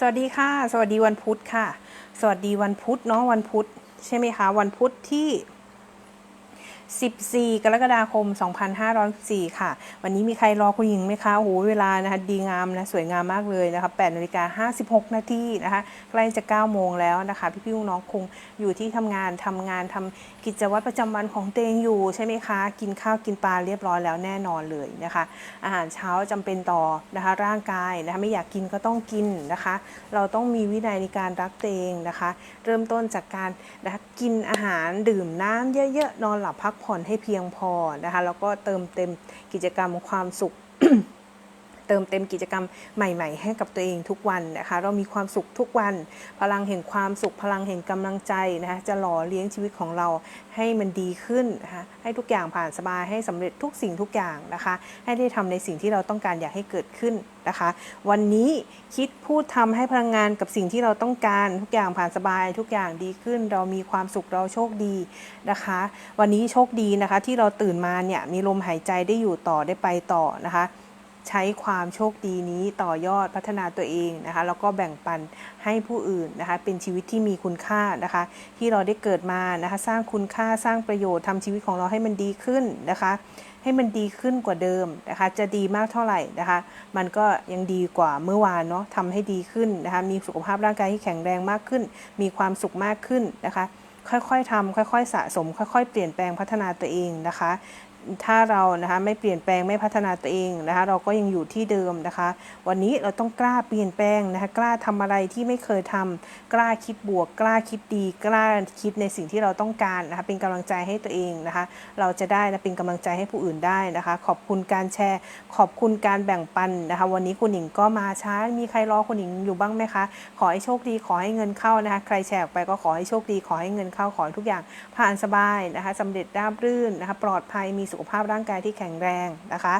สวัสดีค่ะ สวัสดีวันพุธค่ะ สวัสดีวันพุธเนาะวันพุธใช่ไหมคะ วันพุธที่ 14 กรกฎาคม 2504ค่ะ วันนี้มีใครรอคุณหญิงไหมคะโอ้โหเวลานะคะดีงามนะสวยงามมากเลยนะคะ8นาฬิกา56 นาทีนะคะ ใกล้จะ 9 โมงแล้วนะคะ พี่พี่น้องคงอยู่ที่ทำงานทำงานทำกิจวัตรประจำวันของตัวเองอยู่ใช่ไหมคะ กินข้าวกินปลาเรียบร้อยแล้วแน่นอนเลยนะคะ อาหารเช้าจำเป็นต่อนะคะร่างกายนะคะไม่อยากกินก็ต้องกินนะคะ เราต้องมีวินัยในการรักตัวเองนะคะ เริ่มต้นจากการนะคะกินอาหารดื่มน้ำเยอะๆนอนหลับพักผผ่อนให้เพียงพอนะคะแล้วก็เติมเต็มกิจกรรมความสุข เติมเต็มกิจกรรมใหม่ ๆ ให้กับตัวเองทุกวันนะคะ เรามีความสุขทุกวัน พลังแห่งความสุขพลังแห่งกำลังใจนะคะจะหล่อเลี้ยงชีวิตของเราให้มันดีขึ้นนะคะให้ทุกอย่างผ่านสบายให้สำเร็จทุกสิ่งทุกอย่างนะคะ ให้ได้ทำในสิ่งที่เราต้องการอยากให้เกิดขึ้นนะคะ วันนี้คิดพูดทำให้พลังงานกับสิ่งที่เราต้องการทุกอย่างผ่านสบาย ทุกอย่างดีขึ้น เรามีความสุขเราโชคดีนะคะ วันนี้โชคดีนะคะที่เราตื่นมาเนี่ยมีลมหายใจได้อยู่ต่อได้ไปต่อนะคะ ใช้ความโชคดีนี้ต่อยอดพัฒนาตัวเองนะคะ แล้วก็แบ่งปันให้ผู้อื่นนะคะ เป็นชีวิตที่มีคุณค่านะคะ ที่เราได้เกิดมานะคะ สร้างคุณค่าสร้างประโยชน์ทำชีวิตของเราให้มันดีขึ้นนะคะ ให้มันดีขึ้นกว่าเดิมนะคะ จะดีมากเท่าไหร่นะคะ มันก็ยังดีกว่าเมื่อวานเนาะทำให้ดีขึ้นนะคะ มีสุขภาพร่างกายที่แข็งแรงมากขึ้น มีความสุขมากขึ้นนะคะค่อยๆทำค่อย ๆ สะสม ค่อย ๆ เปลี่ยนแปลงพัฒนาตัวเองนะคะ ถ้าเรานะคะไม่เปลี่ยนแปลงไม่พัฒนาตัวเองนะคะเราก็ยังอยู่ที่เดิมนะคะ วันนี้เราต้องกล้าเปลี่ยนแปลงนะคะกล้าทำอะไรที่ไม่เคยทำกล้าคิดบวก กล้าคิดดี กล้าคิดในสิ่งที่เราต้องการนะคะเป็นกำลังใจให้ตัวเองนะคะเราจะได้นะเป็นกำลังใจให้ผู้อื่นได้นะคะ ขอบคุณการแชร์ ขอบคุณการแบ่งปันนะคะ วันนี้คุณหญิงก็มาช้ามีใครรอคุณหญิงอยู่บ้างไหมคะขอให้โชคดีขอให้เงินเข้านะคะใครแชร์ออกไปก็ขอให้โชคดีขอให้เงินเข้าขอให้ทุกอย่างผ่านสบายนะคะสำเร็จราบรื่นนะคะปลอดภัยมีสุขภาพร่างกายที่แข็งแรงนะคะ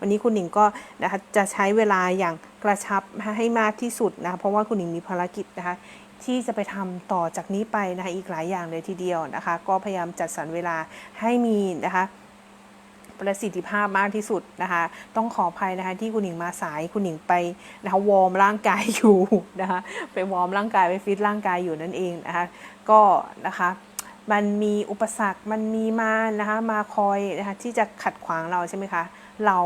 วันนี้คุณหญิงก็นะคะจะใช้เวลาอย่างกระชับให้มากที่สุดนะคะเพราะว่าคุณหญิงมีภารกิจนะคะที่จะไปทำต่อจากนี้ไปนะคะอีกหลายอย่างเลยทีเดียวนะคะ ก็พยายามจัดสรรเวลาให้มีนะคะประสิทธิภาพมากที่สุดนะคะ ต้องขออภัยนะคะที่คุณหญิงมาสายคุณหญิงไปนะคะวอร์มร่างกายอยู่นะคะไปวอร์มร่างกายไปฟิตร่างกายอยู่นั่นเองนะคะก็นะคะ มันมีอุปสรรค มันมีมานะคะมาคอยนะคะที่จะขัดขวางเราใช่ไหมคะ เรา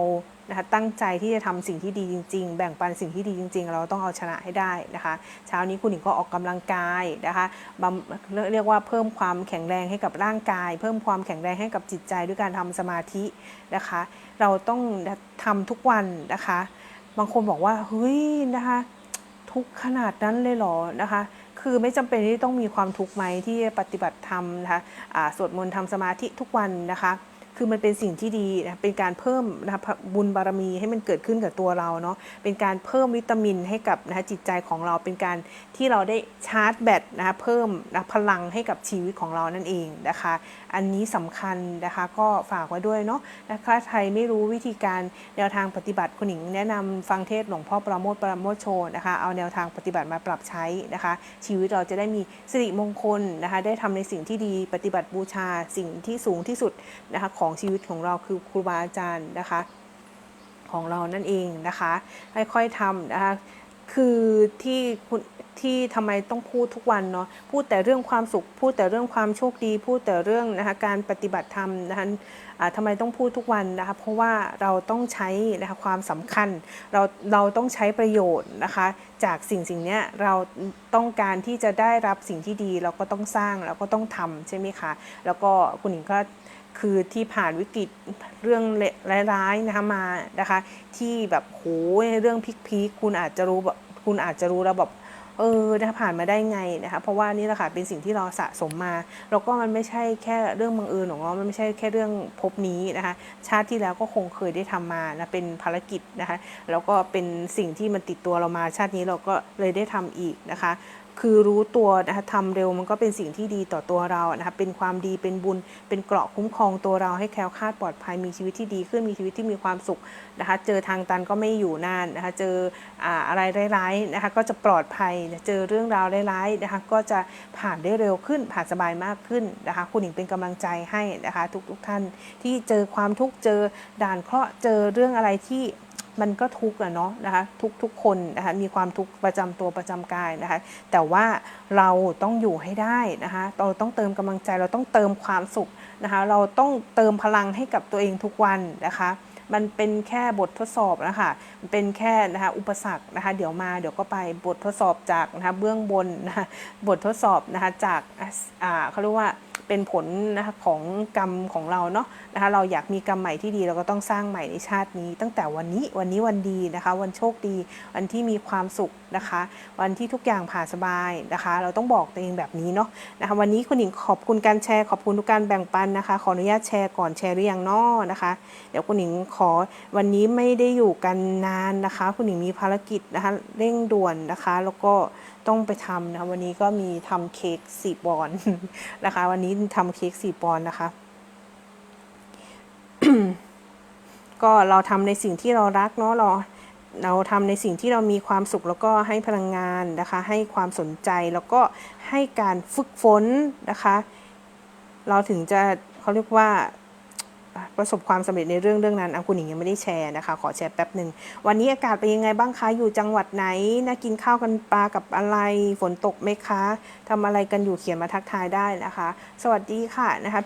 นะคะตั้งใจที่จะทำสิ่งที่ดีจริง ๆ แบ่งปันสิ่งที่ดีจริง ๆ เราต้องเอาชนะให้ได้นะคะ เช้านี้คุณหญิงก็ออกกำลังกายนะคะเรียกว่าเพิ่มความแข็งแรงให้กับร่างกาย เพิ่มความแข็งแรงให้กับจิตใจด้วยการทำสมาธินะคะ เราต้องทำทุกวันนะคะ บางคนบอกว่าเฮ้ยนะคะ ทุกข์ขนาดนั้นเลยเหรอนะคะ คือไม่จำเป็นที่ต้องมีความทุกข์ไหมที่ปฏิบัติธรรมนะคะะสวดมนต์ทำสมาธิทุกวันนะคะ คือมันเป็นสิ่งที่ดีนะเป็นการเพิ่มนะคะบุญบารมีให้มันเกิดขึ้นกับตัวเราเนาะเป็นการเพิ่มวิตามินให้กับนะคะจิตใจของเราเป็นการที่เราได้ชาร์จแบตนะคะเพิ่มนะพลังให้กับชีวิตของเรานั่นเองนะคะ อันนี้สำคัญนะคะก็ฝากไว้ด้วยเนาะนะคะใครไม่รู้วิธีการแนวทางปฏิบัติคุณหญิงแนะนำฟังเทศหลวงพ่อประโมทประโมทโชนะคะเอาแนวทางปฏิบัติมาปรับใช้นะคะ ชีวิตเราจะได้มีสิริมงคลนะคะได้ทำในสิ่งที่ดีปฏิบัติบูชาสิ่งที่สูงที่สุดนะคะขของชีวิตของเราคือครูบาอาจารย์นะคะของเรานั่นเองนะคะค่อยๆทำนะคะคือที่คุณที่ทำไมต้องพูดทุกวันเนาะพูดแต่เรื่องความสุข พูดแต่เรื่องความโชคดี พูดแต่เรื่องนะคะการปฏิบัติธรรมนะคะอ่าทำไมต้องพูดทุกวันนะคะเพราะว่าเราต้องใช้นะคะความสำคัญเราเราต้องใช้ประโยชน์นะคะจากสิ่งสิ่งนี้เราต้องการที่จะได้รับสิ่งที่ดี เราก็ต้องสร้างเราก็ต้องทำใช่ไหมคะแล้วก็คุณหญิงก็ คือที่ผ่านวิกฤตเรื่องร้ายๆนะคะมานะคะ ที่แบบโหเรื่องพีคๆคุณอาจจะรู้แบบคุณอาจจะรู้แล้วแบบเออนะคะผ่านมาได้ไงนะคะ เพราะว่านี่แหละค่ะเป็นสิ่งที่เราสะสมมา แล้วก็มันไม่ใช่แค่เรื่องบังเอิญหรอกเนามันไม่ใช่แค่เรื่องพบนี้นะคะ ชาติที่แล้วก็คงเคยได้ทำมานะ เป็นภารกิจนะคะ แล้วก็เป็นสิ่งที่มันติดตัวเรามาชาตินี้เราก็เลยได้ทำอีกนะคะ คือรู้ตัวนะคะทำเร็วมันก็เป็นสิ่งที่ดีต่อตัวเรานะคะเป็นความดีเป็นบุญ เป็นเกราะคุ้มครองตัวเราให้แคล้วคลาดปลอดภัยมีชีวิตที่ดีขึ้นมีชีวิตที่มีความสุขนะคะเจอทางตันก็ไม่อยู่นานนะคะเจออ่าอะไรร้ายๆนะคะก็จะปลอดภัยเจอเรื่องราวร้ายๆนะคะก็จะผ่านได้เร็วขึ้นผ่านสบายมากขึ้นนะคะคุณหญิงเป็นกำลังใจให้นะคะทุกๆท่านที่เจอความทุกข์เจอด่านเคราะห์เจอเรื่องอะไรที่ มันก็ทุกข์อะเนาะนะคะทุกทุกคนนะคะมีความทุกข์ประจำตัวประจำกายนะคะ แต่ว่าเราต้องอยู่ให้ได้นะคะเราต้องเติมกำลังใจเราต้องเติมความสุขนะคะ เราต้องเติมพลังให้กับตัวเองทุกวันนะคะมันเป็นแค่บททดสอบนะคะมันเป็นแค่นะคะอุปสรรคนะคะ เดี๋ยวมาเดี๋ยวก็ไปบททดสอบจากนะคะเบื้องบนนะคะบททดสอบนะคะจากอ่าเขาเรียกว่า เป็นผลนะคะของกรรมของเราเนาะนะคะเราอยากมีกรรมใหม่ที่ดีเราก็ต้องสร้างใหม่ในชาตินี้ ตั้งแต่วันนี้วันนี้วันดีนะคะ วันโชคดีวันที่มีความสุขนะคะ วันที่ทุกอย่างผ่านสบายนะคะ เราต้องบอกตัวเองแบบนี้เนาะนะคะวันนี้คุณหญิงขอบคุณการแชร์ขอบคุณทุกการแบ่งปันนะคะ ขออนุญาตแชร์ก่อนแชร์หรือยังเนอนะคะ เดี๋ยวคุณหญิงขอวันนี้ไม่ได้อยู่กันนานนะคะ คุณหญิงมีภารกิจนะคะเร่งด่วนนะคะ แล้วก็ ต้องไปทำนะคะวันนี้ก็มีทำเค้กสี่ปอนด์นะคะ วันนี้ทำเค้กสี่ปอนด์นะคะ ก็เราทำในสิ่งที่เรารักเนาะเราเราทำในสิ่งที่เรามีความสุขแล้วก็ให้พลังงานนะคะ ให้ความสนใจแล้วก็ให้การฝึกฝนนะคะ เราถึงจะเขาเรียกว่า ประสบความสำเร็จในเรื่องเรื่องนั้นอะคุณหญิงยังไม่ได้แชร์นะคะ ขอแชร์แป๊บหนึ่ง วันนี้อากาศเป็นยังไงบ้างคะ อยู่จังหวัดไหนนะกินข้าวกันปลากับอะไร ฝนตกไหมคะทำอะไรกันอยู่เขียนมาทักทายได้นะคะ สวัสดีค่ะนะคะ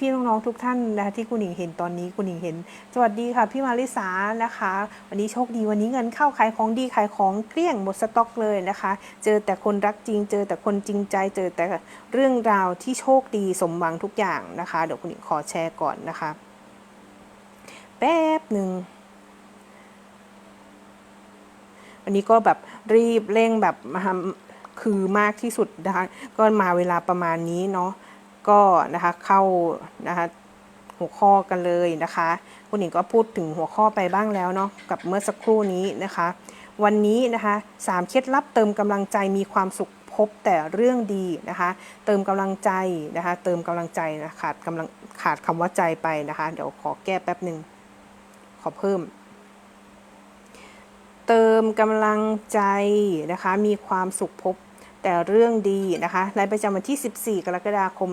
พี่ๆน้องๆทุกท่านนะคะที่คุณหญิงเห็นตอนนี้คุณหญิงเห็น สวัสดีค่ะพี่มาริสานะคะ วันนี้โชคดีวันนี้เงินเข้าขายของดีขายของเกลี้ยงหมดสต็อกเลยนะคะ เจอแต่คนรักจริง เจอแต่คนจริงใจ เจอแต่เรื่องราวที่โชคดีสมหวังทุกอย่างนะคะ เดี๋ยวคุณหญิงขอแชร์ก่อนนะคะ แป๊บหนึ่งวันนี้ก็แบบรีบเร่งแบบมาทำคือมากที่สุดนะคะก็มาเวลาประมาณนี้เนาะก็นะคะเข้านะคะหัวข้อกันเลยนะคะคุณหญิงก็พูดถึงหัวข้อไปบ้างแล้วเนาะกับเมื่อสักครู่นี้นะคะ วันนี้นะคะสามเคล็ดลับเติมกำลังใจมีความสุขพบแต่เรื่องดีนะคะ เติมกำลังใจนะคะ เติมกำลังใจนะขาดกำลังขาดคำว่าใจไปนะคะ เดี๋ยวขอแก้แป๊บหนึ่ง ขอเพิ่ม เติมกำลังใจนะคะ มีความสุขพบแต่เรื่องดีนะคะรายประจำวันที่ 14 กรกฎาคม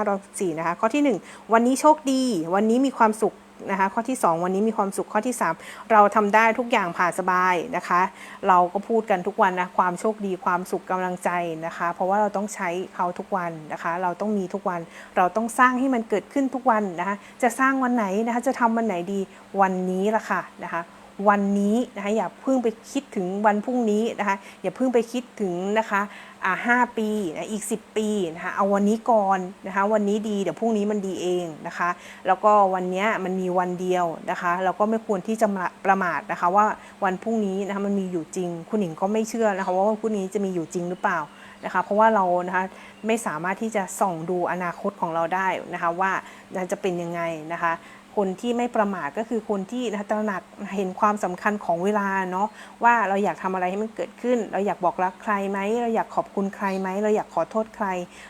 2564นะคะ ข้อที่ 1 วันนี้โชคดี วันนี้มีความสุข นะคะข้อที่ 2 วันนี้มีความสุขข้อที่ 3 เราทำได้ทุกอย่างผ่านสบายนะคะ เราก็พูดกันทุกวันนะความโชคดีความสุขกำลังใจนะคะ เพราะว่าเราต้องใช้เขาทุกวันนะคะ เราต้องมีทุกวัน เราต้องสร้างให้มันเกิดขึ้นทุกวันนะคะ จะสร้างวันไหนนะคะ จะทำวันไหนดีวันนี้ละค่ะนะคะ วันนี้นะคะอย่าเพิ่งไปคิดถึงวันพรุ่งนี้นะคะอย่าเพิ่งไปคิดถึงนะคะอ่าห้าปีนะอีก 10 ปีนะคะเอาวันนี้ก่อนนะคะวันนี้ดีเดี๋ยวพรุ่งนี้มันดีเองนะคะ แล้วก็วันเนี้ยมันมีวันเดียวนะคะเราก็ไม่ควรที่จะประมาทนะคะว่าวันพรุ่งนี้นะคะมันมีอยู่จริง คุณหญิงก็ไม่เชื่อนะคะว่าวันพรุ่งนี้จะมีอยู่จริงหรือเปล่านะคะเพราะว่าเรานะคะไม่สามารถที่จะส่องดูอนาคตของเราได้นะคะว่าจะเป็นยังไงนะคะ คนที่ไม่ประมาทก็คือคนที่นะตระหนักเห็นความสำคัญของเวลาเนาะว่าเราอยากทำอะไรให้มันเกิดขึ้น เราอยากบอกรักใครไหมเราอยากขอบคุณใครไหมเราอยากขอโทษใคร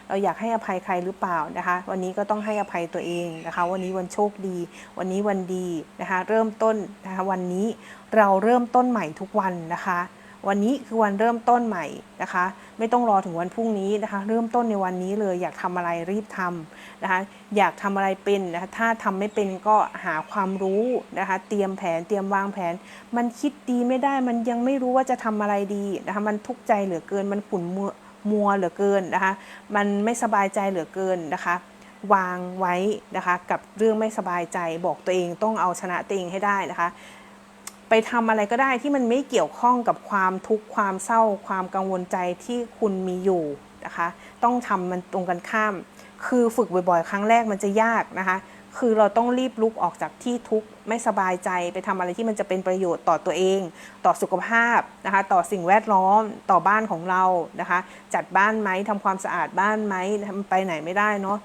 เราอยากให้อภัยใครหรือเปล่านะคะ วันนี้ก็ต้องให้อภัยตัวเองนะคะ วันนี้วันโชคดี วันนี้วันดีนะคะ เริ่มต้นนะคะวันนี้เราเริ่มต้นใหม่ทุกวันนะคะ วันนี้คือวันเริ่มต้นใหม่นะคะ ไม่ต้องรอถึงวันพรุ่งนี้นะคะ เริ่มต้นในวันนี้เลยอยากทำอะไรรีบทำนะคะ อยากทำอะไรเป็นนะคะถ้าทำไม่เป็นก็หาความรู้นะคะ เตรียมแผนเตรียมวางแผน มันคิดดีไม่ได้มันยังไม่รู้ว่าจะทำอะไรดีนะคะ มันทุกข์ใจเหลือเกิน มันขุ่นมัวมัวเหลือเกินนะคะ มันไม่สบายใจเหลือเกินนะคะวางไว้นะคะกับเรื่องไม่สบายใจบอกตัวเองต้องเอาชนะตัวเองให้ได้นะคะ ไปทำอะไรก็ได้ที่มันไม่เกี่ยวข้องกับความทุกข์ความเศร้า ความกังวลใจที่คุณมีอยู่นะคะ ต้องทำมันตรงกันข้าม คือฝึกบ่อยๆ ครั้งแรกมันจะยากนะคะ คือเราต้องรีบลุกออกจากที่ทุกข์ไม่สบายใจไปทำอะไรที่มันจะเป็นประโยชน์ต่อตัวเอง ต่อสุขภาพนะคะ ต่อสิ่งแวดล้อมต่อบ้านของเรานะคะ จัดบ้านไหมทำความสะอาดบ้านไหมทำไปไหนไม่ได้เนาะ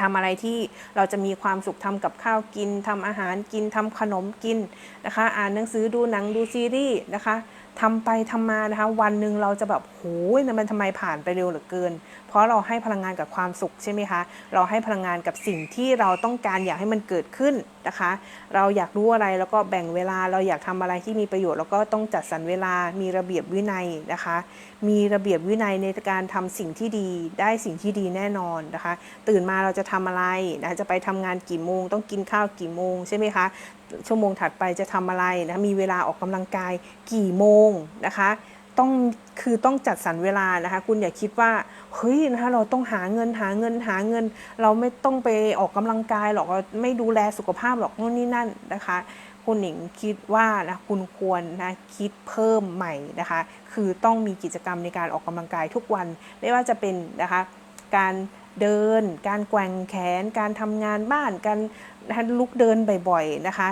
ทำอะไรที่เราจะมีความสุขทำกับข้าวกินทำอาหารกินทำขนมกินนะคะ อ่านหนังสือดูหนังดูซีรีส์นะคะทำไปทำมานะคะ วันหนึ่งเราจะแบบโหยมันทำไมผ่านไปเร็วเหลือเกิน เพราะเราให้พลังงานกับความสุขใช่ไหมคะ เราให้พลังงานกับสิ่งที่เราต้องการอยากให้มันเกิดขึ้นนะคะ เราอยากรู้อะไรแล้วก็แบ่งเวลา เราอยากทำอะไรที่มีประโยชน์แล้วก็ต้องจัดสรรเวลา มีระเบียบวินัยนะคะ มีระเบียบวินัยในการทำสิ่งที่ดี ได้สิ่งที่ดีแน่นอนนะคะ ตื่นมาเราจะทำอะไรนะคะจะไปทำงานกี่โมง ต้องกินข้าวกี่โมงใช่ไหมคะชั่วโมงถัดไปจะทำอะไรนะมีเวลาออกกำลังกายกี่โมงนะคะ ต้องคือต้องจัดสรรเวลานะคะ คุณอย่าคิดว่าเฮ้ยนะคะเราต้องหาเงินหาเงินหาเงิน เราไม่ต้องไปออกกำลังกายหรอกเราไม่ดูแลสุขภาพหรอกนู่นนี่นั่นนะคะ คุณหนิงคิดว่านะคุณควรนะคิดเพิ่มใหม่นะคะ คือต้องมีกิจกรรมในการออกกำลังกายทุกวัน ไม่ว่าจะเป็นนะคะ การเดิน การแกว่งแขน การทำงานบ้าน การลุกเดินบ่อยๆนะคะ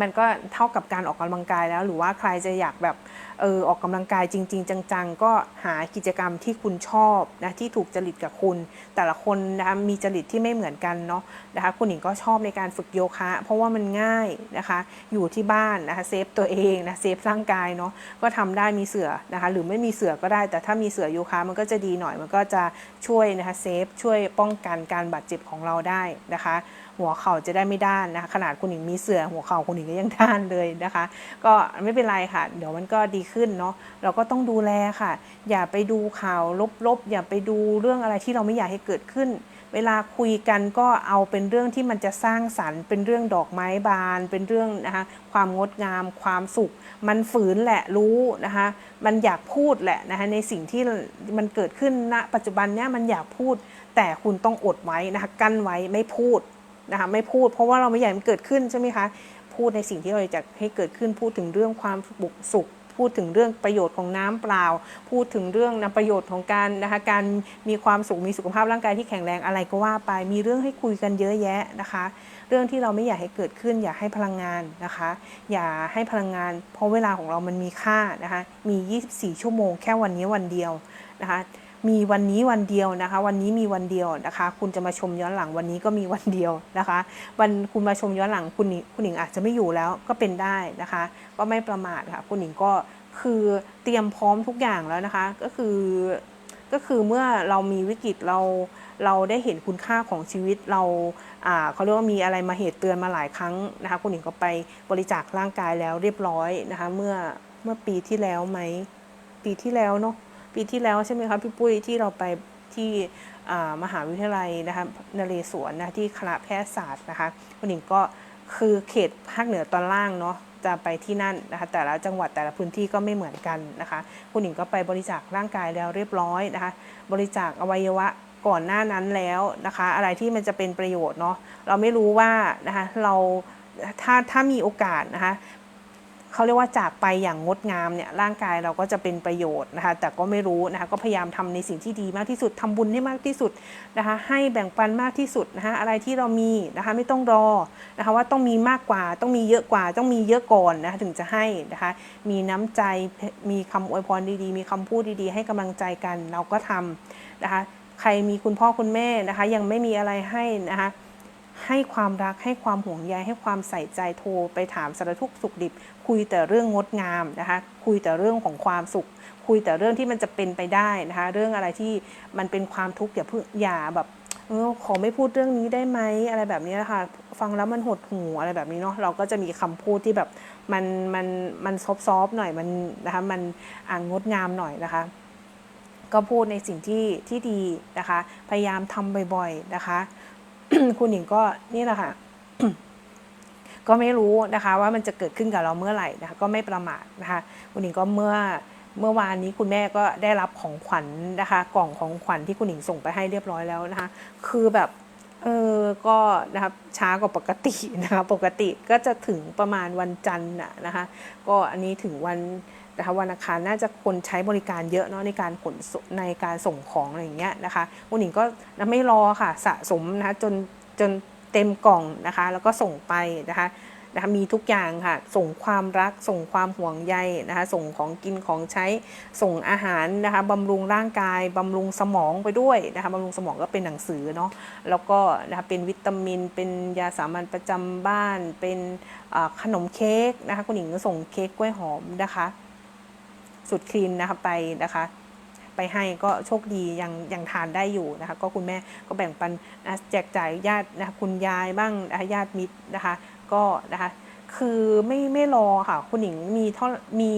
มันก็เท่ากับการออกกำลังกายแล้ว หรือว่าใครจะอยากแบบเออออกกำลังกายจริง ๆ จัง ๆ ก็หากิจกรรมที่คุณชอบนะที่ถูกจริตกับคุณ แต่ละคนนะคะมีจริตที่ไม่เหมือนกันเนาะนะคะคุณหญิงก็ชอบในการฝึกโยคะ เพราะว่ามันง่ายนะคะอยู่ที่บ้านนะคะเซฟตัวเองนะเซฟร่างกายเนาะก็ทำได้มีเสือนะคะหรือไม่มีเสือก็ได้ แต่ถ้ามีเสือโยคะมันก็จะดีหน่อยมันก็จะช่วยนะคะเซฟช่วยป้องกันการบาดเจ็บของเราได้นะคะหัวเข่าจะได้ไม่ด้านนะคะขนาดคุณหญิงมีเสือหัวเข่าคุณหญิงก็ยังด้านเลยนะคะ ก็ไม่เป็นไรค่ะ เดี๋ยวมันก็ดีขึ้นเนาะเราก็ต้องดูแลค่ะ อย่าไปดูข่าวลบๆ อย่าไปดูเรื่องอะไรที่เราไม่อยากให้เกิดขึ้น เวลาคุยกันก็เอาเป็นเรื่องที่มันจะสร้างสรรค์ เป็นเรื่องดอกไม้บาน เป็นเรื่องนะคะความงดงาม ความสุข มันฝืนแหละรู้นะคะมันอยากพูดแหละนะคะในสิ่งที่มันเกิดขึ้นณปัจจุบันเนี้ยมันอยากพูด แต่คุณต้องอดไว้นะคะกั้นไว้ไม่พูดนะคะไม่พูดเพราะว่าเราไม่อยากให้มันเกิดขึ้นใช่ไหมคะพูดในสิ่งที่เราอยากให้เกิดขึ้นพูดถึงเรื่องความสุข พูดถึงเรื่องประโยชน์ของน้ำเปล่า พูดถึงเรื่องนะประโยชน์ของการนะคะการมีความสุขมีสุขภาพร่างกายที่แข็งแรงอะไรก็ว่าไป มีเรื่องให้คุยกันเยอะแยะนะคะ เรื่องที่เราไม่อยากให้เกิดขึ้น อย่าให้พลังงานนะคะ อย่าให้พลังงาน เพราะเวลาของเรามันมีค่านะคะมี 24 ชั่วโมงแค่วันนี้วันเดียวนะคะ มีวันนี้วันเดียวนะคะ วันนี้มีวันเดียวนะคะ คุณจะมาชมย้อนหลังวันนี้ก็มีวันเดียวนะคะ วันคุณมาชมย้อนหลังคุณนิคุณหนิงอาจจะไม่อยู่แล้วก็เป็นได้นะคะ ก็ไม่ประมาทค่ะ คุณหนิงก็คือเตรียมพร้อมทุกอย่างแล้วนะคะ ก็คือก็คือเมื่อเรามีวิกฤตเราเราได้เห็นคุณค่าของชีวิตเราอ่าเขาเรียกว่ามีอะไรมาเหตุเตือนมาหลายครั้งนะคะคุณหนิงก็ไปบริจาคร่างกายแล้วเรียบร้อยนะคะ เมื่อเมื่อปีที่แล้วไหมปีที่แล้วเนาะ ปีที่แล้วใช่ไหมคะพี่ปุ้ยที่เราไปที่มหาวิทยาลัยนะคะนเรศวรนะที่คณะแพทยศาสตร์นะคะคุณหญิงก็คือเขตภาคเหนือตอนล่างเนาะจะไปที่นั่นนะคะแต่ละจังหวัดแต่ละพื้นที่ก็ไม่เหมือนกันนะคะคุณหญิงก็ไปบริจาคร่างกายแล้วเรียบร้อยนะคะบริจาคอวัยวะก่อนหน้านั้นแล้วนะคะ อะไรที่มันจะเป็นประโยชน์เนาะเราไม่รู้ว่านะคะเราถ้าถ้ามีโอกาสนะคะ เขาเรียกว่าจากไปอย่างงดงามเนี่ยร่างกายเราก็จะเป็นประโยชน์นะคะแต่ก็ไม่รู้นะคะก็พยายามทำในสิ่งที่ดีมากที่สุดทำบุญให้มากที่สุดนะคะให้แบ่งปันมากที่สุดนะคะอะไรที่เรามีนะคะไม่ต้องรอนะคะว่าต้องมีมากกว่าต้องมีเยอะกว่าต้องมีเยอะก่อนนะคะถึงจะให้นะคะมีน้ำใจมีคำอวยพรดีๆ มีคำพูดดีๆ ให้กำลังใจกันเราก็ทำนะคะใครมีคุณพ่อคุณแม่นะคะยังไม่มีอะไรให้นะคะ ให้ความรักให้ความห่วงใยให้ความใส่ใจโทรไปถามสารทุกข์สุขดิบ คุยแต่เรื่องงดงามนะคะคุยแต่เรื่องของความสุข คุยแต่เรื่องที่มันจะเป็นไปได้นะคะเรื่องอะไรที่มันเป็นความทุกข์อย่าเพิ่งอย่าแบบเออขอไม่พูดเรื่องนี้ได้ไหมอะไรแบบนี้นะคะฟังแล้วมันหดหูอะไรแบบนี้เนาะเราก็จะมีคำพูดที่แบบมันมันมันซอฟๆหน่อยมันนะคะมันอ่างงดงามหน่อยนะคะก็พูดในสิ่งที่ที่ดีนะคะ พยายามทำบ่อยๆนะคะ คุณหญิงก็นี่แหละค่ะก็ไม่รู้นะคะ ว่ามันจะเกิดขึ้นกับเราเมื่อไหร่นะคะก็ไม่ประมาทนะคะ คุณหญิงก็เมื่อเมื่อวานนี้คุณแม่ก็ได้รับของขวัญนะคะ กล่องของขวัญที่คุณหญิงส่งไปให้เรียบร้อยแล้วนะคะ คือแบบเออก็นะครับช้ากว่าปกตินะคะ ปกติก็จะถึงประมาณวันจันทร์น่ะนะคะ ก็อันนี้ถึงวัน นะคะวันอังคารน่าจะคนใช้บริการเยอะเนาะในการขนในการส่งของอะไรอย่างเงี้ยนะคะคุณหญิงก็ไม่รอค่ะสะสมนะคะจนจนเต็มกล่องนะคะ แล้วก็ส่งไปนะคะนะคะมีทุกอย่างค่ะ ส่งความรัก ส่งความห่วงใยนะคะ ส่งของกินของใช้ ส่งอาหารนะคะบำรุงร่างกายบำรุงสมองไปด้วยนะคะบำรุงสมองก็เป็นหนังสือเนาะ แล้วก็นะคะเป็นวิตามิน เป็นยาสามัญประจำบ้าน เป็นขนมเค้กนะคะคุณหญิงก็ส่งเค้กกล้วยหอมนะคะ สุดคลีนนะคะไปนะคะ ไปให้ก็โชคดียังยังทานได้อยู่นะคะ ก็คุณแม่ก็แบ่งปันแจกจ่ายญาตินะคะคุณยายบ้างนะคะญาติมิตรนะคะ ก็นะคะ คือไม่ไม่รอค่ะ คุณหญิงมีเท่ามี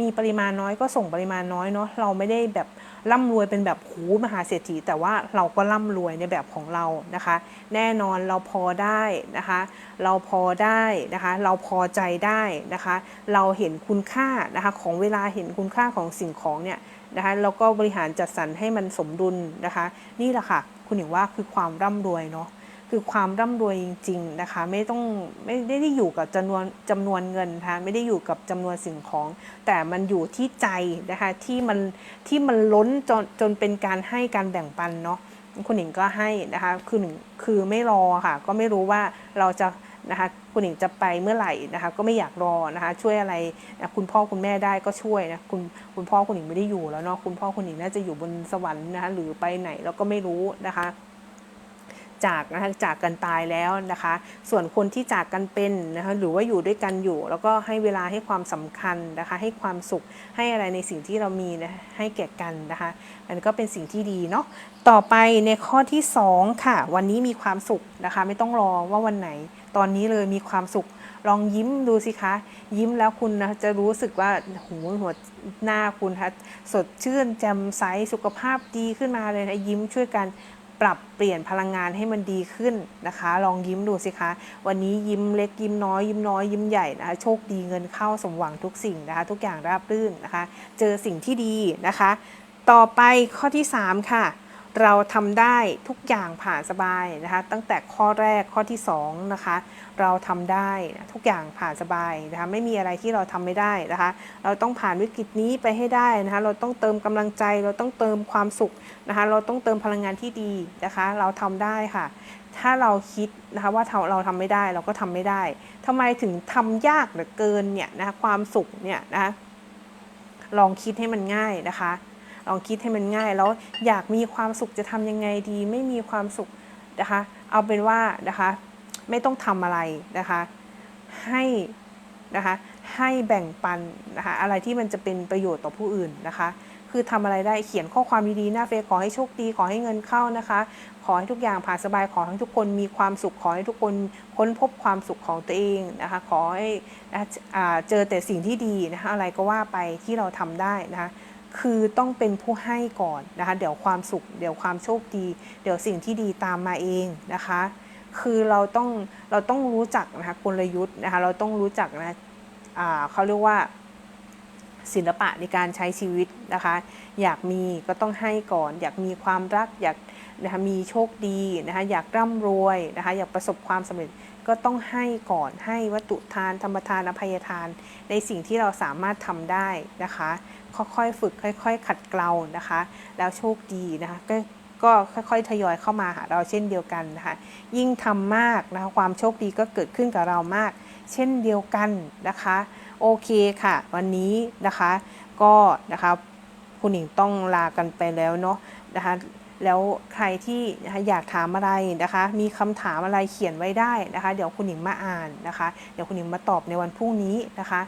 มีปริมาณน้อยก็ส่งปริมาณน้อยเนาะเราไม่ได้แบบร่ำรวยเป็นแบบหูมหาเศรษฐีแต่ว่าเราก็ร่ำรวยในแบบของเรานะคะ แน่นอนเราพอได้นะคะ เราพอได้นะคะ เราพอใจได้นะคะ เราเห็นคุณค่านะคะของเวลาเห็นคุณค่าของสิ่งของเนี่ยนะคะแล้วก็บริหารจัดสรรให้มันสมดุลนะคะ นี่แหละค่ะ คุณหญิงว่าคือความร่ำรวยเนาะ คือความร่ำรวยจริง ๆนะคะ ไม่ต้องไม่ได้อยู่กับจำนวนจำนวนเงินนะคะไม่ได้อยู่กับจำนวนสิ่งของ แต่มันอยู่ที่ใจนะคะที่มันที่มันล้นจนจนเป็นการให้การแบ่งปันเนาะคุณหญิงก็ให้นะคะคือหนึ่งคือไม่รอค่ะ ก็ไม่รู้ว่าเราจะนะคะคุณหญิงจะไปเมื่อไหร่นะคะก็ไม่อยากรอนะคะช่วยอะไรนะคุณพ่อคุณแม่ได้ก็ช่วยนะคุณคุณพ่อคุณหญิงไม่ได้อยู่แล้วเนาะคุณพ่อคุณหญิงน่าจะอยู่บนสวรรค์นะคะหรือไปไหนเราก็ไม่รู้นะคะ จากนะคะจากกันตายแล้วนะคะ ส่วนคนที่จากกันเป็นนะคะหรือว่าอยู่ด้วยกันอยู่ แล้วก็ให้เวลาให้ความสำคัญนะคะ ให้ความสุขให้อะไรในสิ่งที่เรามีนะให้แก่กันนะคะอันนก็เป็นสิ่งที่ดีเนาะต่อไปในข้อที่2ค่ะ วันนี้มีความสุขนะคะ ไม่ต้องรอว่าวันไหน ตอนนี้เลยมีความสุขลองยิ้มดูสิคะ ยิ้มแล้วคุณนะจะรู้สึกว่าหูหัวหน้าคุณคะสดชื่นแจ่มใสสุขภาพดีขึ้นมาเลยนะยิ้มช่วยกัน ปรับเปลี่ยนพลังงานให้มันดีขึ้นนะคะ ลองยิ้มดูสิคะ วันนี้ยิ้มเล็กยิ้มน้อยยิ้มน้อยยิ้มใหญ่นะคะ โชคดีเงินเข้าสมหวังทุกสิ่งนะคะ ทุกอย่างราบรื่นนะคะ เจอสิ่งที่ดีนะคะ ต่อไปข้อที่ 3 ค่ะเราทำได้ทุกอย่างผ่านสบายนะคะ ตั้งแต่ข้อแรกข้อที่2นะคะ เราทำได้ทุกอย่างผ่านสบายนะคะ ไม่มีอะไรที่เราทำไม่ได้นะคะ เราต้องผ่านวิกฤตนี้ไปให้ได้นะคะ เราต้องเติมกำลังใจ เราต้องเติมความสุข นะคะเราต้องเติมพลังงานที่ดีนะคะ เราทำได้ค่ะ ถ้าเราคิดนะคะว่าเราเราทำไม่ได้เราก็ทำไม่ได้ทำไมถึงทำยากเหลือเกินเนี่ยนะคะความสุขเนี่ยนะคะลองคิดให้มันง่ายนะคะ ลองคิดให้มันง่ายแล้วอยากมีความสุขจะทำยังไงดี ไม่มีความสุขนะคะ เอาเป็นว่านะคะไม่ต้องทำอะไรนะคะ ให้นะคะให้แบ่งปันนะคะอะไรที่มันจะเป็นประโยชน์ต่อผู้อื่นนะคะ คือทำอะไรได้เขียนข้อความดีๆหน้าเฟซขอให้โชคดีขอให้เงินเข้านะคะ ขอให้ทุกอย่างผ่านสบายขอให้ทุกคนมีความสุขขอให้ทุกคนค้นพบความสุขของตัวเองนะคะ ขอให้เจอแต่สิ่งที่ดีนะคะอะไรก็ว่าไปที่เราทำได้นะคะคือต้องเป็นผู้ให้ก่อนนะคะ เดี๋ยวความสุข เดี๋ยวความโชคดี เดี๋ยวสิ่งที่ดีตามมาเองนะคะ คือเราต้องเราต้องรู้จักนะคะกลยุทธ์นะคะ เราต้องรู้จักนะอ่าเขาเรียกว่า ศิลปะในการใช้ชีวิตนะคะ อยากมีก็ต้องให้ก่อน อยากมีความรักอยากนะคะมีโชคดีนะคะอยากร่ำรวยนะคะอยากประสบความสำเร็จก็ต้องให้ก่อนให้วัตถุทานธรรมทานอภัยทาน ในสิ่งที่เราสามารถทำได้นะคะ ค่อยๆฝึกค่อย ๆ ขัดเกลานะคะ แล้วโชคดีนะคะก็ก็ค่อยๆทยอยเข้ามาหาเราเช่นเดียวกันนะคะยิ่งทำมากนะคะความโชคดีก็เกิดขึ้นกับเรามาก เช่นเดียวกันนะคะ โอเคค่ะ วันนี้นะคะก็นะคะคุณหญิงต้องลากันไปแล้วเนาะนะคะแล้วใครที่นะคะอยากถามอะไรนะคะ มีคำถามอะไรเขียนไว้ได้นะคะ เดี๋ยวคุณหญิงมาอ่านนะคะ เดี๋ยวคุณหญิงมาตอบในวันพรุ่งนี้นะคะ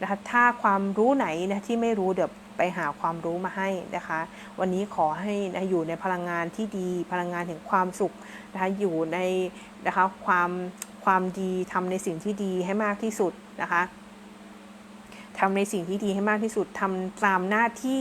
นะคะ ถ้าความรู้ไหนนะที่ไม่รู้เดี๋ยวไปหาความรู้มาให้นะคะ วันนี้ขอให้นะอยู่ในพลังงานที่ดี พลังงานแห่งความสุขนะคะอยู่ในนะคะความความดีทำในสิ่งที่ดีให้มากที่สุดนะคะ ทำในสิ่งที่ดีให้มากที่สุดทำตามหน้าที่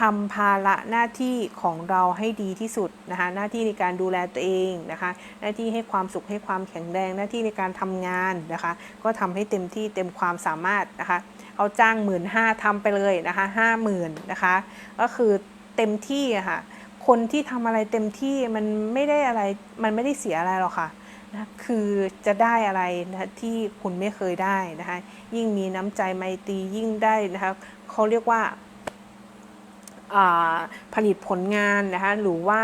ทำภาระหน้าที่ของเราให้ดีที่สุดนะคะหน้าที่ในการดูแลตัวเองนะคะหน้าที่ให้ความสุขให้ความแข็งแรง หน้าที่ในการทำงานนะคะก็ทำให้เต็มที่เต็มความสามารถนะคะเอาจ้างหมื่นห้าทำไปเลยนะคะห้าหมื่นนะคะก็คือเต็มที่ะค่ะคนที่ทำอะไรเต็มที่มันไม่ได้อะไรมันไม่ได้เสียอะไรหรอกค่ะ นะคือจะได้อะไรนะที่คุณไม่เคยได้นะคะยิ่งมีน้ำใจไมตรียิ่งได้นะคะเขาเรียกว่าาผลิตผลงานนะคะหรือว่า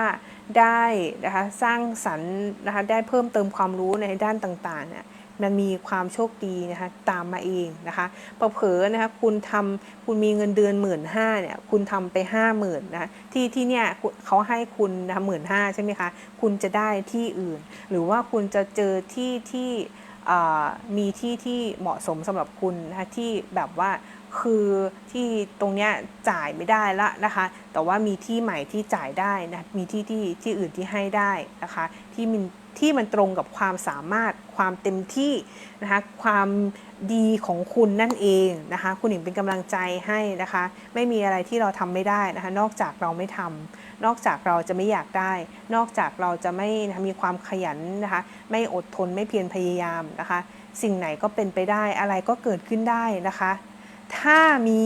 ได้นะคะสร้างสรรค์นะคะได้เพิ่มเติมความรู้ในด้านต่างๆเนี่ย มันมีความโชคดีนะคะตามมาเองนะคะประเผลอนะคะคุณทำคุณมีเงินเดือนหมื่นห้าเนี่ยคุณทำไปห้าหมื่นนะะที่ที่เนี่ยเขาให้คุณนะหมื่นห้าใช่ไหมคะคุณจะได้ที่อื่น หรือว่าคุณจะเจอที่ที่มีที่ที่เหมาะสมสำหรับคุณนะคะที่แบบว่าคือที่ตรงเนี้ยจ่ายไม่ได้ละนะคะ แต่ว่ามีที่ใหม่ที่จ่ายได้นะมีที่ที่ที่อื่นที่ให้ได้นะคะที่มัน ที่มันตรงกับความสามารถความเต็มที่นะคะความดีของคุณนั่นเองนะคะ คุณหญิงเป็นกำลังใจให้นะคะ ไม่มีอะไรที่เราทำไม่ได้นะคะ นอกจากเราไม่ทำนอกจากเราจะไม่อยากได้ นอกจากเราจะไม่มีความขยันนะคะ ไม่อดทนไม่เพียรพยายามนะคะ สิ่งไหนก็เป็นไปได้อะไรก็เกิดขึ้นได้นะคะ ถ้ามี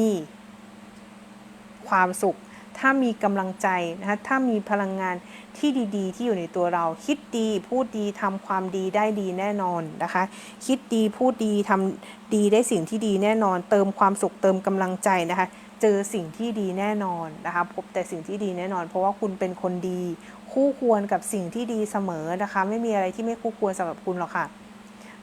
ความสุข ถ้ามีกำลังใจนะคะถ้ามีพลังงานที่ดีๆ ที่อยู่ในตัวเรา คิดดีพูดดีทำความดีได้ดีแน่นอนนะคะ คิดดีพูดดีทำดีได้สิ่งที่ดีแน่นอน เติมความสุขเติมกำลังใจนะคะเจอสิ่งที่ดีแน่นอนนะคะพบแต่สิ่งที่ดีแน่นอน เพราะว่าคุณเป็นคนดี คู่ควรกับสิ่งที่ดีเสมอนะคะ ไม่มีอะไรที่ไม่คู่ควรสำหรับคุณหรอกค่ะ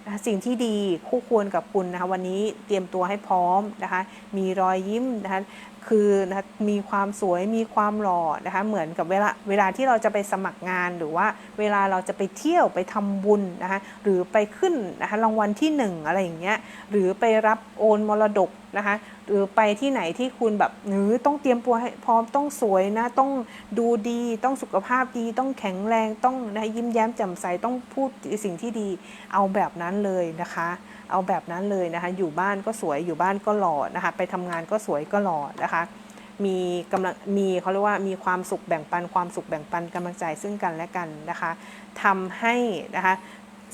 นะสิ่งที่ดีคู่ควรกับคุณนะคะวันนี้เตรียมตัวให้พร้อมนะคะมีรอยยิ้มนะคะ คือนะคะมีความสวยมีความหล่อนะคะเหมือนกับเวลาเวลาที่เราจะไปสมัครงานหรือว่าเวลาเราจะไปเที่ยวไปทำบุญนะคะหรือไปขึ้นนะคะรางวัลที่หนึ่งอะไรอย่างเงี้ยหรือไปรับโอนมรดกนะคะหรือไปที่ไหนที่คุณแบบหรือต้องเตรียมตัวให้พร้อมต้องสวยนะต้องดูดีต้องสุขภาพดี ต้องแข็งแรงต้องนะยิ้มแย้มแจ่มใสต้องพูดสิ่งที่ดีเอาแบบนั้นเลยนะคะ เอาแบบนั้นเลยนะคะ อยู่บ้านก็สวยอยู่บ้านก็หล่อนะคะ ไปทำงานก็สวยก็หล่อนะคะ มีกำลังมีเขาเรียกว่ามีความสุขแบ่งปันความสุขแบ่งปันกำลังใจซึ่งกันและกันนะคะทำให้นะคะ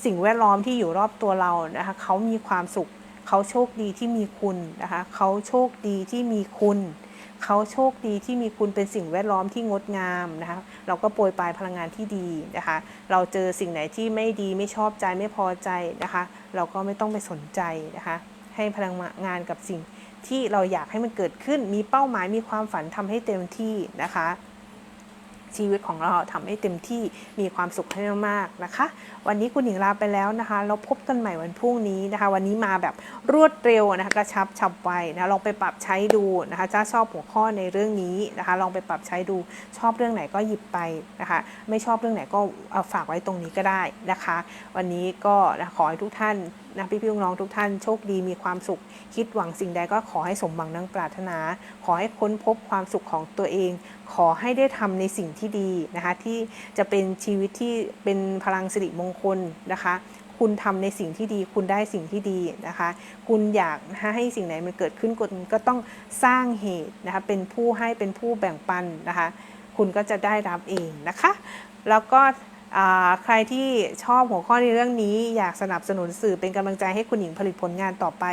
สิ่งแวดล้อมที่อยู่รอบตัวเรานะคะเขามีความสุขเขาโชคดีที่มีคุณนะคะเขาโชคดีที่มีคุณ เขาโชคดีที่มีคุณเป็นสิ่งแวดล้อมที่งดงามนะคะเราก็โปรยปลายพลังงานที่ดีนะคะ เราเจอสิ่งไหนที่ไม่ดีไม่ชอบใจไม่พอใจนะคะ เราก็ไม่ต้องไปสนใจนะคะ ให้พลังงานกับสิ่งที่เราอยากให้มันเกิดขึ้นมีเป้าหมายมีความฝันทำให้เต็มที่นะคะ ชีวิตของเราทำให้เต็มที่มีความสุขให้มากๆนะคะ วันนี้คุณหญิงลาไปแล้วนะคะ เราพบกันใหม่วันพรุ่งนี้นะคะ วันนี้มาแบบรวดเร็วนะคะกระชับฉับไวนะะลองไปปรับใช้ดูนะคะถ้าชอบหัวข้อในเรื่องนี้นะคะ ลองไปปรับใช้ดูชอบเรื่องไหนก็หยิบไปนะคะ ไม่ชอบเรื่องไหนก็าฝากไว้ตรงนี้ก็ได้นะคะ วันนี้ก็ขอให้ทุกท่านนะพี่พี่น้องทุกท่านโชคดีมีความสุข คิดหวังสิ่งใดก็ขอให้สมหวังดังปรารถนา ขอให้ค้นพบความสุขของตัวเอง ขอให้ได้ทำในสิ่งที่ดีนะคะที่จะเป็นชีวิตที่เป็นพลังสิริมงคลนะคะคุณทำในสิ่งที่ดีคุณได้สิ่งที่ดีนะคะ คุณอยากให้สิ่งไหนมันเกิดขึ้นคุณก็ต้องสร้างเหตุนะคะเป็นผู้ให้เป็นผู้แบ่งปันนะคะ คุณก็จะได้รับเองนะคะ แล้วก็ ใครที่ชอบหัวข้อในเรื่องนี้ อยากสนับสนุนสื่อเป็นกำลังใจให้คุณหญิงผลิตผลงานต่อไป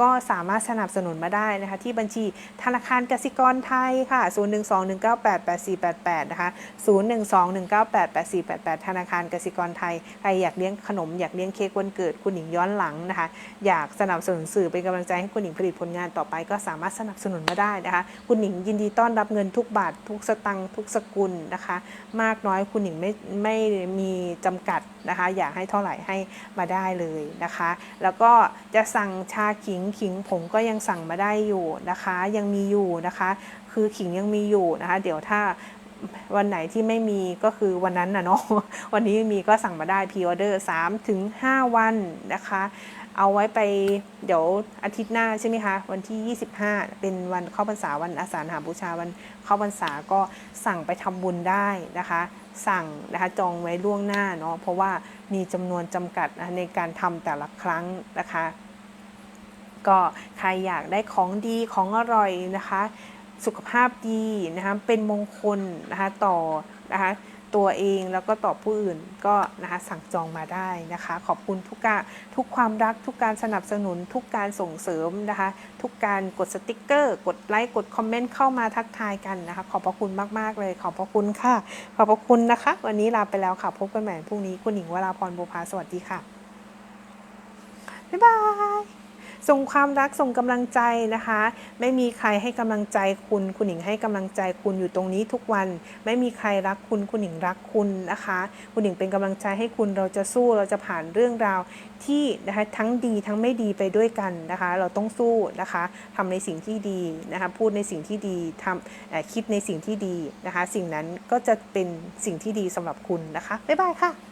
ก็สามารถสนับสนุนมาได้นะคะ ที่บัญชีธนาคารกสิกรไทยค่ะ 012-198-8488 นะคะ 012-198-8488 ธนาคารกสิกรไทย ใครอยากเลี้ยงขนมอยากเลี้ยงเค้กวันเกิดคุณหญิงย้อนหลังนะคะ อยากสนับสนุนสื่อเป็นกำลังใจให้คุณหญิงผลิตผลงานต่อไป ก็สามารถสนับสนุนมาได้นะคะ คุณหญิงยินดีต้อนรับเงินทุกบาททุกสตังค์ทุกสกุลนะคะ มากน้อยคุณหญิงไม่ไม่มีจำกัดนะคะ อยากให้เท่าไหร่ให้มาได้เลยนะคะ แล้วก็จะสั่งชาขิงขิงผมก็ยังสั่งมาได้อยู่นะคะ ยังมีอยู่นะคะ คือขิงยังมีอยู่นะคะ เดี๋ยวถ้าวันไหนที่ไม่มีก็คือวันนั้นนะเนาะวันนี้มีก็สั่งมาได้พ r ออเดอร์3ถึง5วันนะคะ เอาไว้ไปเดี๋ยวอาทิตย์หน้าใช่ไหมคะ วันที่ 25 เป็นวันเข้าพรรษาวันอาสาฬหาบูชาวันเข้าพรรษาก็สั่งไปทำบุญได้นะคะ สั่งนะคะจองไว้ล่วงหน้าเนาะเพราะว่ามีจำนวนจำกัดนะะในการทำแต่ละครั้งนะคะ ก็ใครอยากได้ของดีของอร่อยนะคะ สุขภาพดีนะคะเป็นมงคลนะคะต่อนะคะ ตัวเองแล้วก็ต่อผู้อื่นก็นะคะสั่งจองมาได้นะคะ ขอบคุณทุกการทุกความรัก ทุกการสนับสนุน ทุกการส่งเสริมนะคะ ทุกการกดสติกเกอร์ กดไลค์กดคอมเมนต์เข้ามาทักทายกันนะคะ ขอบพระคุณมาก ๆ เลย ขอบพระคุณค่ะ ขอบพระคุณนะคะ วันนี้ลาไปแล้วค่ะ พบกันใหม่พรุ่งนี้คุณหญิงวราพรบุภาสวัสดีค่ะบ๊ายบาย ส่งความรักส่งกำลังใจนะคะ ไม่มีใครให้กำลังใจคุณ คุณหญิงให้กำลังใจคุณอยู่ตรงนี้ทุกวัน ไม่มีใครรักคุณ คุณหญิงรักคุณนะคะ คุณหญิงเป็นกำลังใจให้คุณเราจะสู้เราจะผ่านเรื่องราวที่นะคะทั้งดีทั้งไม่ดีไปด้วยกันนะคะ เราต้องสู้นะคะทำในสิ่งที่ดีนะคะพูดในสิ่งที่ดีทำคิดในสิ่งที่ดีนะคะ สิ่งนั้นก็จะเป็นสิ่งที่ดีสำหรับคุณนะคะบ๊ายบายค่ะ